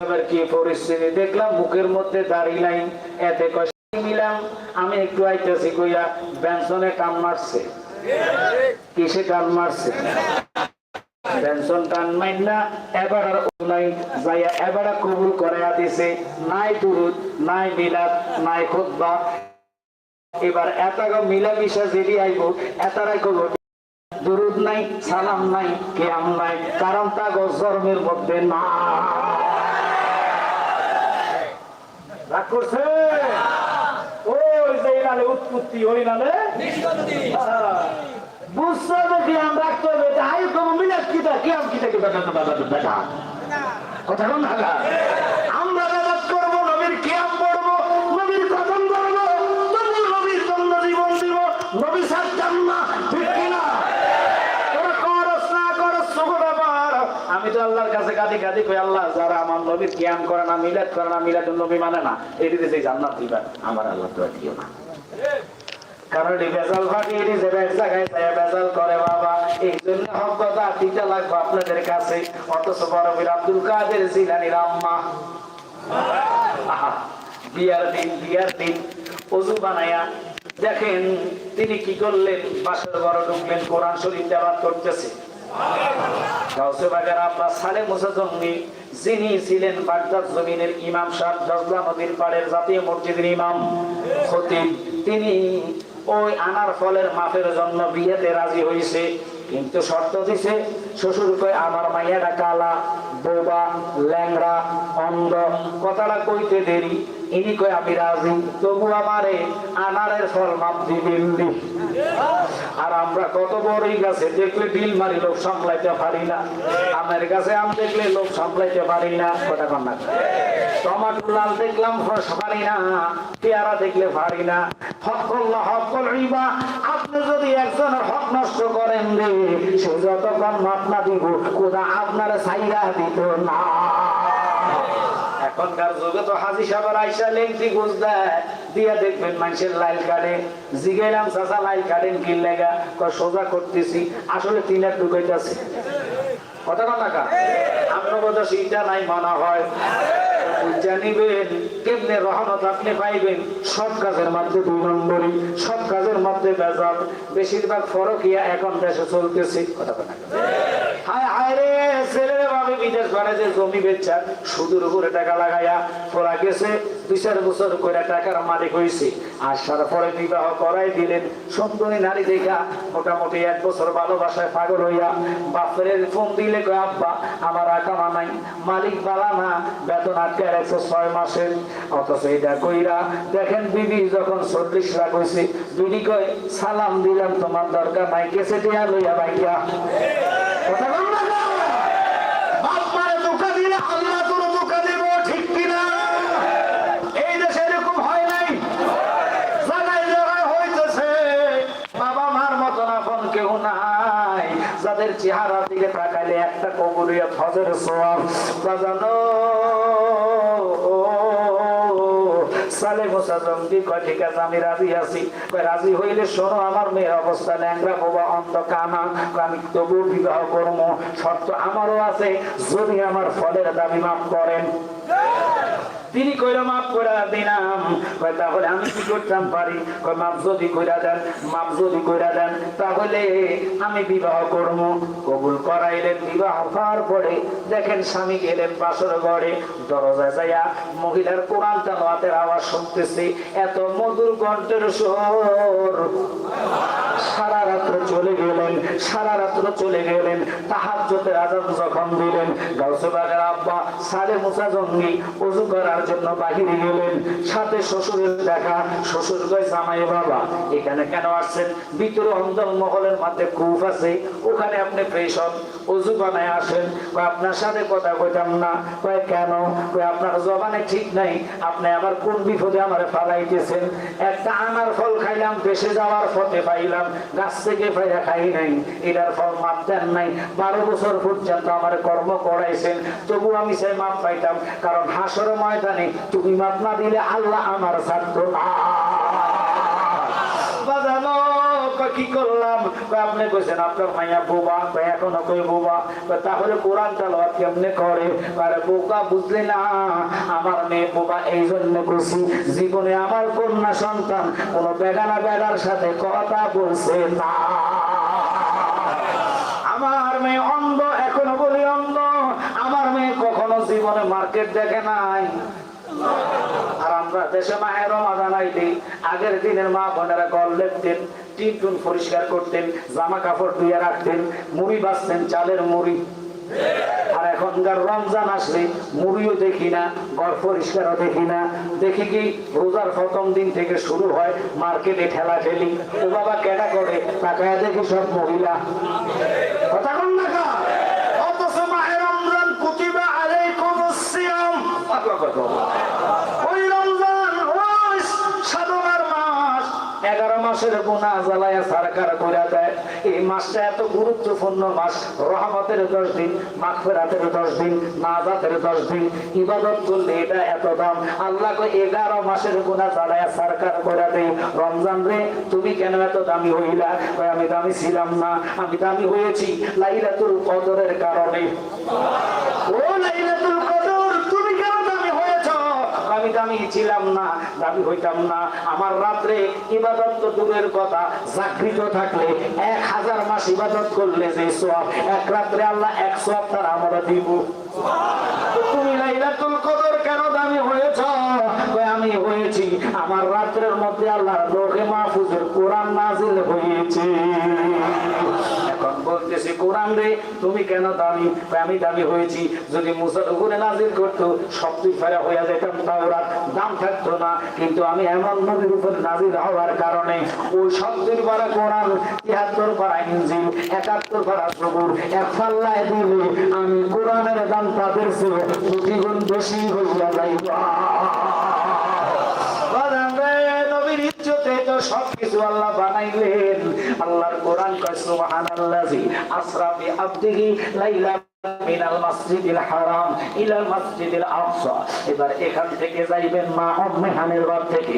কি পরিস্থিতি দেখলাম মুখের মধ্যে দাড়ি লাইন এতে কষ্ট মিলাম আমি একটু আইতেছি কইয়া বেনসনে কান মারছে। কিসে মারছে? টান নাই নাই নাই নাই নাই নাই কারণ তা জন্মের মধ্যে না রাগ করছে? ওই যে নালে উৎপত্তি ওই নালে বুঝছ হবে কেয়াম রাখতে হবে আই কোনো মিলাদ কিতা কেয়াম কিতা কি বেটা বেটা বেটা কথা কোন আমরা বেদাত করব নবীর কেয়াম পড়ব নবীর কথম করব তবু নবীর জন্য জীবন দিব নবী সাজ্জাম না ঠিক কিনা তোরা করস না করস শুভ ব্যাপার আমি তো আল্লাহর কাছে কাঁদি কাঁদি কই আল্লাহ, যারা আমার নবীর কিয়াম করে না, মিলাদ করে না মিলাদ নবী মানে না। এটিতে সেই জান্নাত দিবা। আমার আল্লাহ তো দিও না। দেখেন তিনি কি করলেন? বাসর ঘর ঢুকলেন, কোরআন শরীফ দেওয়াত করতেছে। যিনি ছিলেন বাগদাদ জমিনের ইমাম জজলা নদীর পাড়ের জাতীয় তিনি ওই জন্য বিয়েতে রাজি কিন্তু শর্ত দিছে, শ্বশুর কই আমার মাইয়াটা কালা, বোবা, ল্যাংড়া, অন্ধ, কথাটা কইতে দেরি। ইনি কই আমি রাজি, তবু আমারে আনারের ফল মাপ দিবেন। আর আমরা কত বড়ই গাছে দেখলে বিল মারি লোক সামলাইতে পারি না। আমের গাছে আম দেখলে লোক সামলাইতে পারি না। কথা কন না। টমাটো লাল দেখলাম পারি না। পেয়ারা দেখলে পারি না। হক করল্লা হক করইবা আপনি যদি একজনের হক নষ্ট করেন রে, সে যতক্ষণ মাপ না দিব, কোথা আপনার সাইরা দিত না। এখনকার যুগে তো হাজি সাহেবের আইসা লেংটি গুজ দেয়, দিয়া দেখবেন মানুষের লাইল কাটে জিগাইলাম, চাচা লাইল কাটেন কি লেগা? সোজা করতেছি, আসলে ঢুকাইতেছে জানিবেন কেমনে রহমত আপনি পাইবেন? সব কাজের মধ্যে দুই নম্বরই, সব কাজের মধ্যে বেশিরভাগ ফরকিয়া এখন দেশে চলতেছে। কথা কথা হায় হায় রে ভাবে মালিক নাই, মালিক বালা না, বেতন আটকে রাখছে ছয় মাসের অথচ এটা কইরা দেখেন বিবি যখন চল্লিশ লাখ হয়েছে বিবি কয়, সালাম দিলাম, তোমার দরকার নাই কেসে দিয়া লইয়া বাইয়া কথা বল না গো? বাপ মারে ধোঁকা দিলে আল্লাহ তোর ধোঁকা দিব ঠিক কিনা এই দেশে এরকম হয় নাই জায়গায় জায়গায় হইতেছে বাবা মার মতন আপন কেউ নাই চেহারা দিকে তাকাইলে একটা কবুলিয়া ফজর সোয়াব বাজানো সালে মোসা আমি রাজি আছি। রাজি হইলে শোনো, আমার মেয়ের অবস্থা আমি বিবাহ আমারও আছে, যদি আমার ফলের দাবি মাফ করেন। তিনি কইরা মাফ করে দিলাম। কয়, তাহলে আমি কি করতাম পারি? কয়, মাপ যদি কইরা দেন, মাপ যদি কইরা দেন, তাহলে আমি বিবাহ করব কবুল করাইলেন বিবাহ হওয়ার পরে দেখেন স্বামী গেলেন বাসর ঘরে। দরজা যাইয়া মহিলার কোরআন তালাতের আওয়াজ শুনতেছে। এত মধুর কণ্ঠের সুর। সারা রাত্র চলে গেলেন সারা রাত্র চলে গেলেন তাহার জোতে আজাদ যখন দিলেন, গাউসেবাগের আব্বা সালে মুসা জঙ্গি উজু করার জন্য বাহিরে গেলেন। সাথে শ্বশুরের দেখা, শ্বশুর কয়, জামাই বাবা, এখানে কেন আসছেন? ভিতরে অন্দর মহলের মধ্যে কূপ আছে, ওখানে আপনি ফ্রেশ হন উজু বানায় আসেন। আপনার সাথে কথা কইতাম না। কয়, কেন? কয়, আপনার জবানে ঠিক নাই। আপনি আবার কোন বিপদে আমার ফালাইতেছেন? একটা আনার ফল খাইলাম, দেশে যাওয়ার পথে পাইলাম। গাছ থেকে পাইয়া খাই নাই, এটার ফল মাপ দেন নাই। বারো বছর পর্যন্ত আমার কর্ম করাইছেন, তবু আমি সে মাপ পাইতাম, কারণ হাসর ময়দানে তুমি মাপ না দিলে আল্লাহ আমার ছাত্র। না বাজানো কি করলাম কয়, আপনি কইছেন আপনার মাইয়া বোবা এখনও কই বোবা তাহলে কোরআন তালাওয়াত কেমনে করে? আরে বোকা, বুঝলি না? আমার মেয়ে বোবা এই জন্য কইছি জীবনে আমার কন্যা সন্তান, কোন বেগানা বেগার সাথে কথা বলছে না। আমার মেয়ে অন্ধ, এখনও বলি অন্ধ। আমার মেয়ে কখনো জীবনে মার্কেট দেখে নাই। আর আমরা দেশে মায়ের রমাদান আইলে, আগের দিনের মা বোনেরা গল লেপতেন টিন পরিষ্কার করতেন, জামা কাপড় ধুয়ে রাখতেন, মুড়ি বাঁচতেন, চালের মুড়ি। আর এখনকার রমজান আসলে মুড়িও দেখি না, ঘর পরিষ্কারও দেখি না। দেখি কি রোজার প্রথম দিন থেকে শুরু হয় মার্কেটে ঠেলা ঠেলি ও বাবা কেডা করে? তাকায় দেখি সব মহিলা। কথা অথচ রমজান কুতিবা। আল্লাহু আকবার। ওই রমজান ওই সাধনার মাস মাসের গুণা জ্বালায়া সরকার করে দেয়। এই মাসটা এত গুরুত্বপূর্ণ মাস। রহমতের দশ দিন, মাগফিরাতের দশ দিন, নাজাতের দশ দিন। ইবাদত করলে এটা এত দাম। আল্লাহ এগারো মাসের গুণা জ্বালায়া সরকার করে দেয় রমজান রে, তুমি কেন এত দামি হইলা? আমি দামি ছিলাম না। আমি দামি হয়েছি। লাইলাতুল কদরের কারণে। ও দামি ছিলাম না দামি হইতাম না। আমার রাত্রে ইবাদত তো দূরের কথা, জাগৃত থাকলে এক হাজার মাস ইবাদত করলে যে সব এক রাত্রে আল্লাহ এক সব তার আমরা দিব। তুমি লাইলাতুল কদর কেন দামি হয়েছ? আমি হয়েছি, আমার রাত্রের মধ্যে আল্লাহর লোকে মাহফুজের কোরআন নাজিল হয়েছে। কোরআন রে, তুমি কেন দামি, আমি দামি হয়েছি? যদি মুসার নাজিল করতো, সব তুই ফেরা হইয়া যেতাম, তাওরাত। দাম থাকতো না, কিন্তু আমি এমন নদীর উপর নাজিল হওয়ার কারণে ওই সত্তর পারা কোরআন, তিয়াত্তর পারা ইঞ্জিল একাত্তর পারা সবুর এক পাল্লায় দিলে আমি কোরআনের দাম তাদের চেয়ে প্রতিগুণ বেশি হইয়া যাইবা নবীর আল্লাহর কোরআন কয় সুবহানাল্লাহি আসরা লাইলা মিনাল মাসজিদিল হারাম ইলাল মাসজিদিল আকসা। এবার এখান থেকে যাইবেন মা উম্মে হানির থেকে